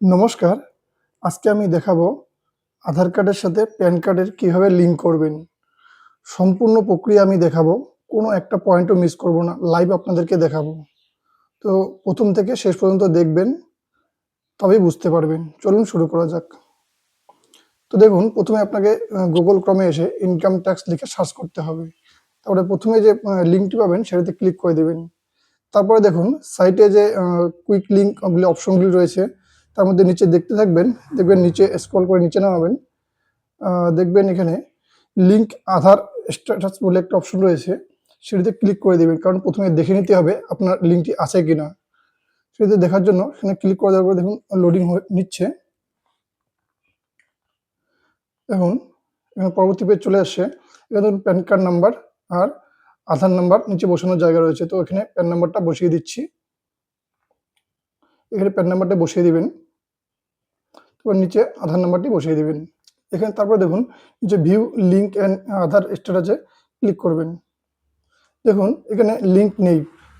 নমস্কার। আজকে আমি দেখাবো আধার কার্ডের সাথে প্যান কার্ডের কীভাবে লিঙ্ক করবেন। সম্পূর্ণ প্রক্রিয়া আমি দেখাবো, কোনো একটা পয়েন্টও মিস করব না লাইভ আপনাদেরকে দেখাবো। তো প্রথম থেকে শেষ পর্যন্ত দেখবেন, তবেই বুঝতে পারবেন। চলুন শুরু করা যাক। তো দেখুন, প্রথমে আপনাকে গুগল ক্রমে এসে ইনকাম ট্যাক্স লিখে সার্চ করতে হবে। তারপরে প্রথমে যে লিঙ্কটি পাবেন, সেটাতে ক্লিক করে দেবেন। তারপরে দেখুন সাইটে যে কুইক লিঙ্ক অপশনগুলি রয়েছে তার মধ্যে নিচে দেখতে থাকবেন, দেখবেন নিচে স্ক্রল করে নিচে নামাবেন। দেখবেন এখানে লিঙ্ক আধার স্ট্যাটাস বলে একটা অপশন রয়েছে, সেটিতে ক্লিক করে দেবেন, কারণ প্রথমে দেখে নিতে হবে আপনার লিঙ্কটি আছে কিনা। সেটিতে দেখার জন্য সেখানে ক্লিক করে দেওয়ার পরে দেখুন লোডিং নিচ্ছে। এখন, এখানে পরবর্তী পেজ চলে আসছে। এখানে ধরুন প্যান কার্ড নাম্বার আর আধার নাম্বার নিচে বসানোর জায়গা রয়েছে, তো এখানে প্যান নাম্বারটা বসিয়ে দিচ্ছি। এখানে প্যান নাম্বারটা বসিয়ে দিবেন। তারপর নিচে আধার নাম্বারটি বসিয়ে দেবেন। এখানে তারপর দেখুন, নিচে ভিউ লিঙ্ক অ্যান্ড আধার স্ট্যাটাসে ক্লিক করবেন। দেখুন, এখানে লিঙ্ক নেই।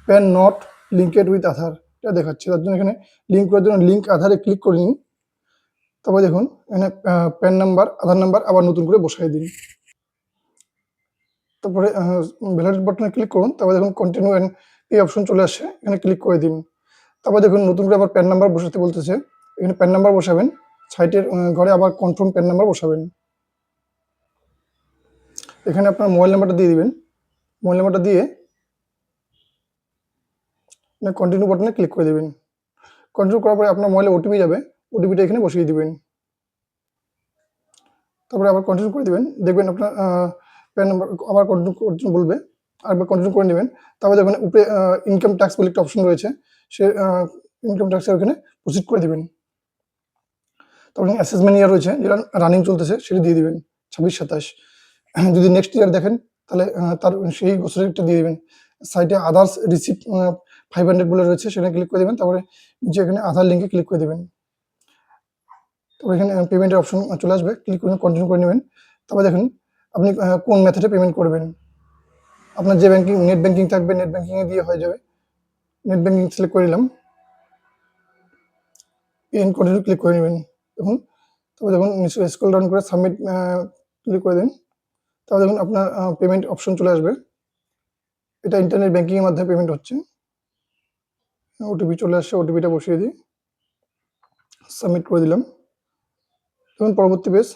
PAN not linked with Aadhaar এটা দেখাচ্ছে। তার জন্য এখানে লিঙ্ক করার জন্য লিঙ্ক আধারে ক্লিক করে নিন। তারপর দেখুন, এখানে প্যান নাম্বার আধার নাম্বার আবার নতুন করে বসাই দিন। তারপরে ভ্যালিড বাটনে ক্লিক করুন। তারপর দেখুন কন্টিনিউ অ্যান্ড এই অপশন চলে আসছে। এখানে ক্লিক করে দিন। তারপর দেখুন, নতুন করে আবার প্যান নাম্বার বসাতে বলতেছে। এখানে প্যান নাম্বার বসাবেন। সাইটের ঘরে আবার কনফার্ম প্যান নাম্বার বসাবেন। এখানে আপনার মোবাইল নাম্বারটা দিয়ে দিবেন। মোবাইল নাম্বারটা দিয়ে কন্টিনিউ বাটনে ক্লিক করে দেবেন। কন্টিনিউ করার পরে আপনার মোবাইলে ওটিপি যাবে। ওটিপিটা এখানে বসিয়ে দিবেন। তারপরে আবার কন্টিনিউ করে দিবেন। দেখবেন আপনার প্যান নাম্বার আবার কন্টিনিউ করার জন্য বলবে। আরেকবার কন্টিনিউ করে নেবেন। তারপরে দেখবেন উপরে ইনকাম ট্যাক্স বলে একটা অপশন রয়েছে। সে ইনকাম ট্যাক্সের ওখানে প্রসিড করে দিবেন। তারপরে অ্যাসেসমেন্ট ইয়ার রয়েছে, যেটা রানিং চলতেছে, সেটা দিয়ে দিবেন, ছাব্বিশ, সাতাশ। যদি নেক্সট ইয়ার দেখেন, তাহলে তার সেই বছরেরটা দিয়ে দেবেন। সাইটে আদার্স রিসিপ্ট ফাইভ হান্ড্রেড বলে রয়েছে, সেখানে ক্লিক করে দেবেন, তারপরে নিচে এখানে আধার লিঙ্কে ক্লিক করে দেবেন। তারপরে এখানে পেমেন্টের অপশন চলে আসবে ক্লিক করে কন্টিনিউ করে নেবেন। তারপরে দেখুন, আপনি কোন মেথডে পেমেন্ট করবেন। আপনার যে ব্যাংকিং নেট ব্যাংকিং থাকবে নেট ব্যাংকিংয়ে দিয়ে হয়ে যাবে। নেট ব্যাংকিং সিলেক্ট করে নিলাম। পেন কন্টিনিউ ক্লিক করে নেবেন। দেখুন। তারপর দেখুন নিচে স্ক্রল ডাউন করে সাবমিট ক্লিক করে দিন। তারপর দেখুন আপনার পেমেন্ট অপশন চলে আসবে। এটা ইন্টারনেট ব্যাংকিংয়ের মাধ্যমে পেমেন্ট হচ্ছে। ওটিপি চলে আসছে ওটিপিটা বসিয়ে দিই। সাবমিট করে দিলাম। দেখুন, পরবর্তী পেজ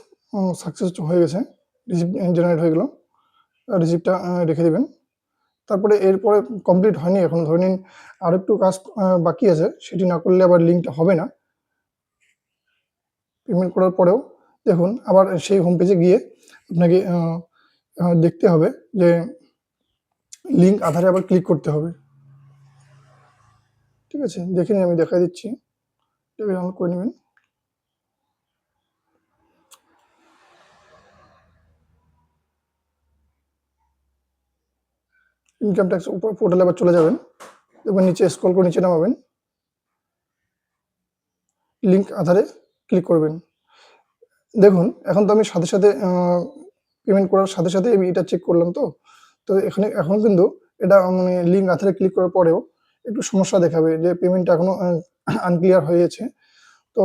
সাকসেস হয়ে গেছে। রিসিপ্ট জেনারেট হয়ে গেল। রিসিপ্টটা রেখে দেবেন। তারপরে এরপরে কমপ্লিট হয়নি। এখন ধরে নিন আর একটু কাজ বাকি আছে। সেটি না করলে আবার লিঙ্কটা হবে না। পেমেন্ট করার পরেও দেখুন, আবার সেই হোম পেজে গিয়ে আপনাকে দেখতে হবে যে লিঙ্ক আধারে আবার ক্লিক করতে হবে। ঠিক আছে? দেখে আমি দেখাই দিচ্ছি। ডাউনলোড করে নেবেন। ইনকাম ট্যাক্স উপর পোর্টালে আবার চলে যাবেন। দেখবেন নিচে স্ক্রল করে নিচে নামাবেন। লিঙ্ক আধারে ক্লিক করবেন। দেখুন এখন তো আমি সাথে সাথে পেমেন্ট করার সাথে সাথে আমি এটা চেক করলাম তো। তো এখানে এখন কিন্তু এটা মানে লিঙ্ক আধারে ক্লিক করার পরেও একটু সমস্যা দেখাবে যে পেমেন্টটা এখনও আনক্লিয়ার হয়েছে। তো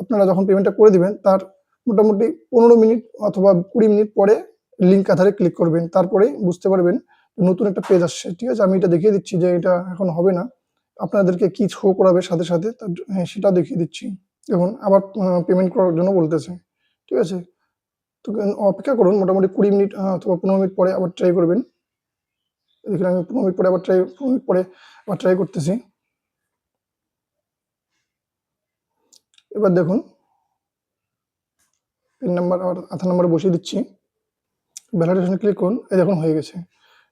আপনারা যখন পেমেন্টটা করে দিবেন তার মোটামুটি পনেরো মিনিট অথবা কুড়ি মিনিট পরে লিঙ্ক আধারে ক্লিক করবেন। তারপরে বুঝতে পারবেন নতুন একটা পেজ আসছে। ঠিক আছে আমি এটা দেখিয়ে দিচ্ছি যে এটা এখন হবে না। আপনাদেরকে কি শো করাবে সাথে সাথে হ্যাঁ, সেটা দেখিয়ে দিচ্ছি। দেখুন আবার পেমেন্ট করার জন্য বলতেছে। ঠিক আছে? তো অপেক্ষা করুন, মোটামুটি কুড়ি মিনিট অথবা পনেরো মিনিট পরে আবার ট্রাই করবেন। দেখুন আমি পনেরো মিনিট পরে আবার ট্রাই পনেরো মিনিট পরে আবার ট্রাই করতেছি। এবার দেখুন পিন নাম্বার আর আধার নাম্বার বসিয়ে দিচ্ছি। ভ্যালিডেশন ক্লিক করুন, এই দেখুন হয়ে গেছে।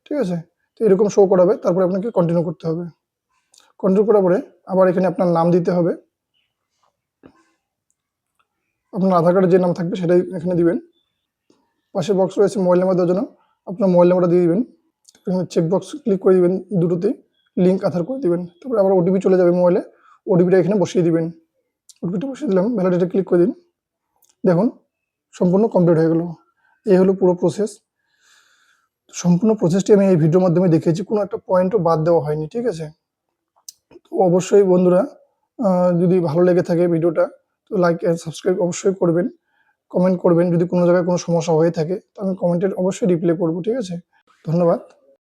ঠিক আছে? তো এরকম শো করাবে, তারপরে আপনাকে কন্টিনিউ করতে হবে। কন্টিনিউ করার পরে আবার এখানে আপনার নাম দিতে হবে। আপনার আধার কার্ডে যে নাম থাকবে সেটাই এখানে দিবেন। পাশে বক্স রয়েছে মোবাইল নাম্বার দেওয়ার জন্য। আপনার মোবাইল নাম্বারটা দিয়ে দিবেন। এখানে চেক বক্স ক্লিক করে দিবেন দুটোতেই লিঙ্ক আধার করে দিবেন। তারপরে আবার ওটিপি চলে যাবে মোবাইলে ওটিপিটা এখানে বসিয়ে দিবেন। ওটিপিটা বসিয়ে দিলাম। ভ্যালিডিটি ক্লিক করে দিন। দেখুন, সম্পূর্ণ কমপ্লিট হয়ে গেল। এই হলো পুরো প্রসেস সম্পূর্ণ প্রসেসটি আমি এই ভিডিওর মাধ্যমে দেখিয়েছি। কোনো একটা পয়েন্টও বাদ দেওয়া হয়নি, ঠিক আছে? তো অবশ্যই বন্ধুরা যদি ভালো লেগে থাকে ভিডিওটা তো লাইক অ্যান্ড সাবস্ক্রাইব অবশ্যই করবেন কমেন্ট করবেন যদি কোনো জায়গায় কোনো সমস্যা হয়ে থাকে, তো আমি কমেন্টের অবশ্যই রিপ্লাই করব, ঠিক আছে? ধন্যবাদ।